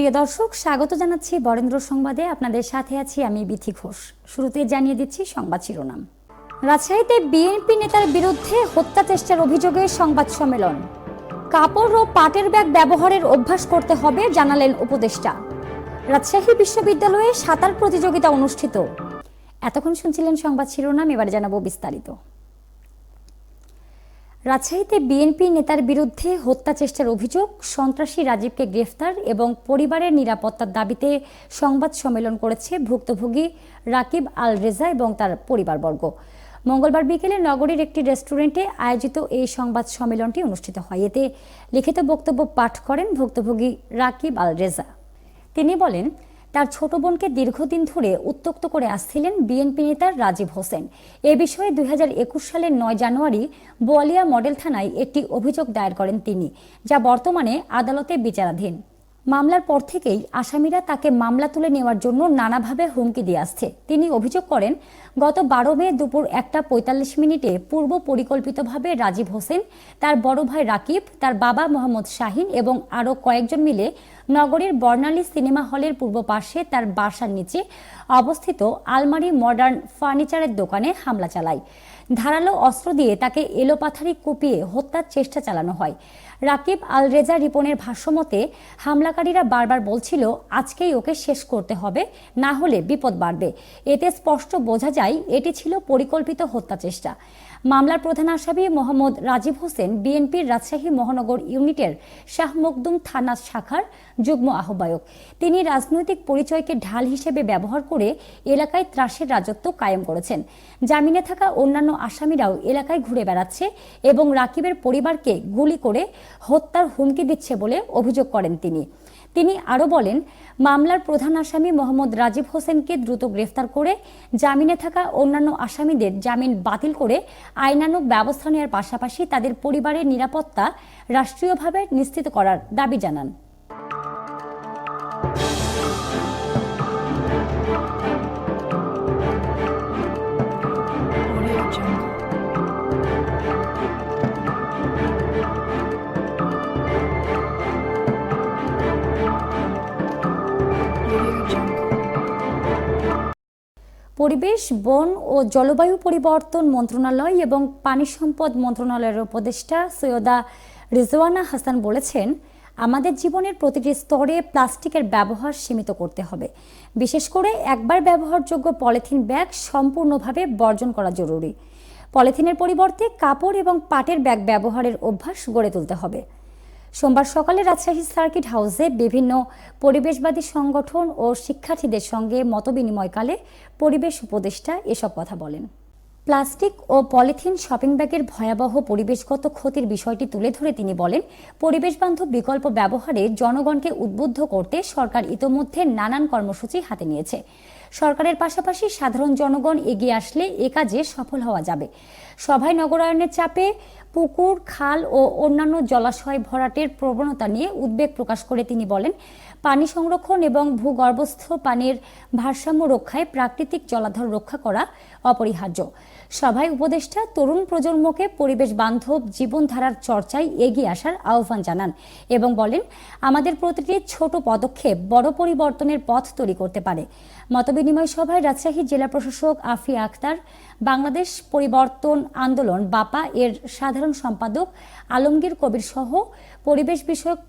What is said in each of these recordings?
প্রিয় দর্শক, স্বাগত জানাচ্ছি বরেন্দ্র সংবাদে। আপনাদের সাথে আছি আমি বিথি ঘোষ। শুরুতে জানিয়ে দিচ্ছি সংবাদ শিরোনাম। রাজশাহীতে বিএনপি নেতার বিরুদ্ধে হত্যা চেষ্টার অভিযোগে সংবাদ সম্মেলন। কাপড় ও পাটের ব্যাগ ব্যবহারের অভ্যাস করতে হবে জানালেন উপদেষ্টা। রাজশাহী বিশ্ববিদ্যালয়ে সাঁতার প্রতিযোগিতা অনুষ্ঠিত। এতক্ষণ শুনছিলেন সংবাদ শিরোনাম, এবারে জানাব বিস্তারিত। রাজশাহীতে বিএনপি নেতার বিরুদ্ধে হত্যা চেষ্টার অভিযোগ, সন্ত্রাসী রাজীবকে গ্রেফতার এবং পরিবারের নিরাপত্তার দাবিতে সংবাদ সম্মেলন করেছে ভুক্তভোগী রাকিব আল রেজা এবং তার পরিবারবর্গ। মঙ্গলবার বিকেলে নগরীর একটি রেস্টুরেন্টে আয়োজিত এই সংবাদ সম্মেলনটি অনুষ্ঠিত হয়। এতে লিখিত বক্তব্য পাঠ করেন ভুক্তভোগী রাকিব আল রেজা তিনি বলেন তার ছোট বোনকে দীর্ঘদিন ধরে উত্তক্ত করে আসছিলেন বিএনপি নেতা রাজীব হোসেন। এ বিষয়ে দুই হাজার একুশ সালের নয় জানুয়ারি বোয়ালিয়া মডেল থানায় একটি অভিযোগ দায়ের করেন তিনি, যা বর্তমানে আদালতে বিচারাধীন। মামলার পর থেকেই আসামিরা তাকে মামলা তুলে নেওয়ার জন্য নানাভাবে হুমকি দিয়ে আসছে। তিনি অভিযোগ করেন, গত বারো মে দুপুর একটা পঁয়তাল্লিশ মিনিটে পূর্ব পরিকল্পিতভাবে রাজীব হোসেন, তার বড় ভাই রাকিব, তার বাবা মোহাম্মদ শাহিন এবং আরও কয়েকজন মিলে নগরীর বর্ণালী সিনেমা হলের পূর্ব পাশে তার বাসার নিচে অবস্থিত আলমারি মডার্ন ফার্নিচারের দোকানে হামলা চালায়। ধারালো অস্ত্র দিয়ে তাকে এলোপাথারি কুপিয়ে হত্যার চেষ্টা চালানো হয়। রাকিব আল রেজা রিপনের ভাষ্যমতে, হামলাকারীরা বারবার বলছিল, আজকেই ওকে শেষ করতে হবে, না হলে বিপদ বাড়বে। এতে স্পষ্ট বোঝা যায়, এটি ছিল পরিকল্পিত হত্যা চেষ্টা। মামলার প্রধান আসামি মোহাম্মদ রাজীব হোসেন বিএনপির রাজশাহী মহানগর ইউনিটের শাহ মকদুম থানা শাখার যুগ্ম আহ্বায়ক। তিনি রাজনৈতিক পরিচয়কে ঢাল হিসেবে ব্যবহার করে এলাকায় ত্রাসের রাজত্ব কায়েম করেছেন। জামিনে থাকা অন্যান্য আসামিরাও এলাকায় ঘুরে বেড়াচ্ছে এবং রাকিবের পরিবারকে গুলি করে হত্যার হুমকি দিচ্ছে বলে অভিযোগ করেন তিনি। তিনি আরও বলেন, মামলার প্রধান আসামি মোহাম্মদ রাজীব হোসেনকে দ্রুত গ্রেফতার করে, জামিনে থাকা অন্যান্য আসামিদের জামিন বাতিল করে আইনানুক ব্যবস্থা নেওয়ার পাশাপাশি তাদের পরিবারের নিরাপত্তা রাষ্ট্রীয়ভাবে নিশ্চিত করার দাবি জানান। পরিবেশ, বন ও জলবায়ু পরিবর্তন মন্ত্রণালয় এবং পানি সম্পদ মন্ত্রণালয়ের উপদেষ্টা সৈয়দা রিজওয়ানা হাসান বলেছেন, আমাদের জীবনের প্রতিটি স্তরে প্লাস্টিকের ব্যবহার সীমিত করতে হবে। বিশেষ করে একবার ব্যবহারযোগ্য পলিথিন ব্যাগ সম্পূর্ণভাবে বর্জন করা জরুরি। পলিথিনের পরিবর্তে কাপড় এবং পাটের ব্যাগ ব্যবহারের অভ্যাস গড়ে তুলতে হবে। সোমবার সকালে রাজশাহী সার্কিট হাউসে বিভিন্ন পরিবেশবাদী সংগঠন ও শিক্ষার্থীদের সঙ্গে মতবিনিময়কালে পরিবেশ উপদেষ্টা এসব কথা বলেন। প্লাস্টিক ও পলিথিন শপিং ব্যাগের ভয়াবহ পরিবেশগত ক্ষতির বিষয়টি তুলে ধরে তিনি বলেন, পরিবেশবান্ধব বিকল্প ব্যবহারে জনগণকে উদ্বুদ্ধ করতে সরকার ইতোমধ্যে নানান কর্মসূচি হাতে নিয়েছে। সরকারের পাশাপাশি সাধারণ জনগণ এগিয়ে আসলে এ কাজে সফল হওয়া যাবে। সভায় নগরায়নের চাপে পুকুর, খাল ও অন্যান্য জলাশয় ভরাটের প্রবণতা নিয়ে উদ্বেগ প্রকাশ করে তিনি বলেন, পানি সংরক্ষণ এবং ভূগর্ভস্থ পানির ভারসাম্য রক্ষায় প্রাকৃতিক জলাধার রক্ষা করা অপরিহার্য। সভায় উপদেষ্টা তরুণ প্রজন্মকে পরিবেশ বান্ধব জীবনধারার চর্চায় এগিয়ে আসার আহ্বান জানান এবং বলেন, আমাদের প্রতিটি ছোট পদক্ষেপ বড় পরিবর্তনের পথ তৈরি করতে পারে। মতবিনিময় সভায় রাজশাহী জেলা প্রশাসক আফিয়া আক্তার বাংলাদেশ পরিবর্তন আন্দোলন বাপা এর সাধারণ সম্পাদক আলমগীর কবির সহ পরিবেশ বিষয়ক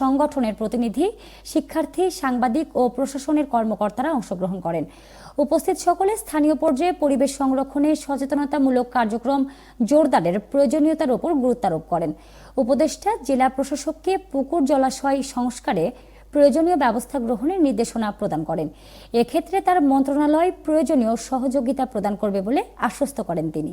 সংগঠনের প্রতিনিধি, শিক্ষার্থী, সাংবাদিক ও প্রশাসনের কর্মকর্তারা অংশগ্রহণ করেন। উপস্থিত সকলে স্থানীয় পর্যায়ে পরিবেশ সংরক্ষণে সচেতনতামূলক কার্যক্রম জোরদারের প্রয়োজনীয়তার উপর গুরুত্বারোপ করেন। উপদেষ্টা জেলা প্রশাসককে পুকুর জলাশয় সংস্কারে প্রয়োজনীয় ব্যবস্থা গ্রহণের নির্দেশনা প্রদান করেন। এক্ষেত্রে তার মন্ত্রণালয় প্রয়োজনীয় সহযোগিতা প্রদান করবে বলে আশ্বস্ত করেন তিনি।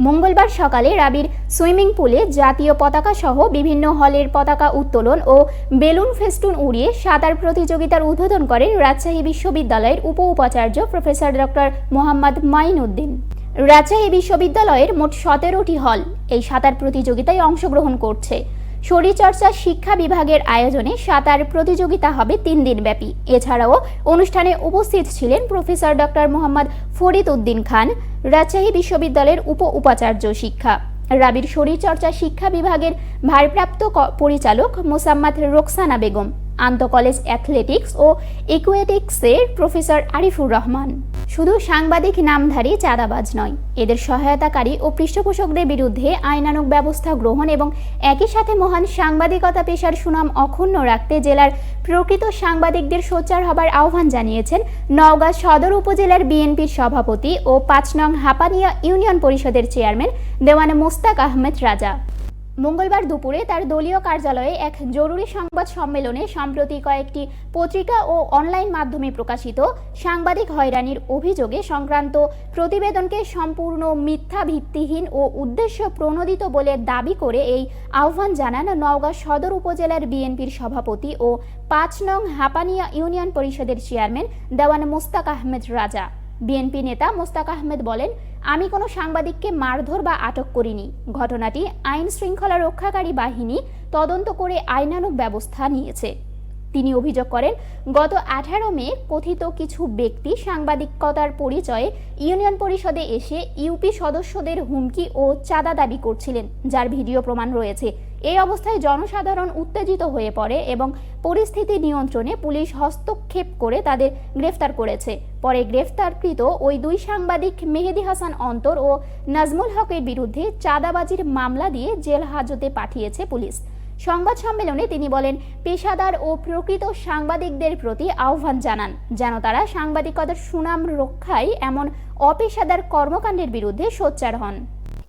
মঙ্গলবার সকালে রাবির সুইমিং পুলে জাতীয় পতাকা সহ বিভিন্ন হলের পতাকা উত্তোলন ও বেলুন ফেস্টুন উড়িয়ে সাঁতার প্রতিযোগিতার উদ্বোধন করেন রাজশাহী বিশ্ববিদ্যালয়ের উপ উপাচার্য প্রফেসর ডক্টর মোহাম্মদ মাইন উদ্দিন রাজশাহী বিশ্ববিদ্যালয়ের মোট সতেরোটি হল এই সাঁতার প্রতিযোগিতায় অংশগ্রহণ করছে। শরীরচর্চা শিক্ষা বিভাগের আয়োজনে সাঁতার প্রতিযোগিতা হবে তিন দিন ব্যাপী এছাড়াও অনুষ্ঠানে উপস্থিত ছিলেন প্রফেসর ডক্টর মোহাম্মদ ফরিদ উদ্দিন খান, রাজশাহী বিশ্ববিদ্যালয়ের উপ উপাচার্য শিক্ষা। রাবির শরীরচর্চা শিক্ষা বিভাগের ভারপ্রাপ্ত পরিচালক মোসাম্মাদ রোকসানা বেগম। আন্ত কলেজ অ্যাথলেটিক্স ও ইকুয়েটিক্সের প্রফেসর আরিফুর রহমান। শুধু সাংবাদিক নামধারী চাঁদাবাজ নয়, এদের সহায়তাকারী ও পৃষ্ঠপোষকদের বিরুদ্ধে আইনানুগ ব্যবস্থা গ্রহণ এবং একই সাথে মহান সাংবাদিকতা পেশার সুনাম অক্ষুণ্ণ রাখতে জেলার প্রকৃত সাংবাদিকদের সোচ্চার হবার আহ্বান জানিয়েছেন নওগাঁ সদর উপজেলার বিএনপির সভাপতি ও পাঁচ নং হাপানিয়া ইউনিয়ন পরিষদের চেয়ারম্যান দেওয়ানে মোস্তাক আহমেদ রাজা। মঙ্গলবার দুপুরে তার দলীয় কার্যালয়ে এক জরুরি সংবাদ সম্মেলনে সম্প্রতি কয়েকটি পত্রিকা ও অনলাইন মাধ্যমে প্রকাশিত সাংবাদিক হয়রানির অভিযোগে সংক্রান্ত প্রতিবেদনকে সম্পূর্ণ মিথ্যা, ভিত্তিহীন ও উদ্দেশ্য প্রণোদিত বলে দাবি করে এই আহ্বান জানান নওগাঁ সদর উপজেলার বিএনপির সভাপতি ও পাঁচ নং হাপানিয়া ইউনিয়ন পরিষদের চেয়ারম্যান দেওয়ান মোস্তাক আহমেদ রাজা। বিএনপি নেতা মোস্তাক আহমেদ বলেন, আমি কোনো সাংবাদিককে মারধর বা আটক করিনি। ঘটনাটি আইন শৃঙ্খলা রক্ষাকারী বাহিনী তদন্ত করে আইনানুগ ব্যবস্থা নিয়েছে। তিনি অভিযোগ করেন, গত আঠারো মে কথিত কিছু ব্যক্তি সাংবাদিকতার পরিচয়ে ইউনিয়ন পরিষদে এসে ইউপি সদস্যদের হুমকি ও চাঁদা দাবি করছিলেন, যার ভিডিও প্রমাণ রয়েছে। এই অবস্থায় জনসাধারণ উত্তেজিত হয়ে পড়ে এবং পরিস্থিতি নিয়ন্ত্রণে পুলিশ হস্তক্ষেপ করে তাদের গ্রেফতার করেছে। পরে গ্রেফতারকৃত ওই দুই সাংবাদিক মেহেদি হাসান অন্তর ও নাজমুল হকের বিরুদ্ধে চাঁদাবাজির মামলা দিয়ে জেল হাজতে পাঠিয়েছে পুলিশ। সংবাদ সম্মেলনে তিনি বলেন, পেশাদার ও প্রকৃত সাংবাদিকদের প্রতি আহ্বান জানান, যেন তারা সাংবাদিকতার সুনাম রক্ষায় এমন অপেশাদার কর্মকাণ্ডের বিরুদ্ধে সোচ্চার হন।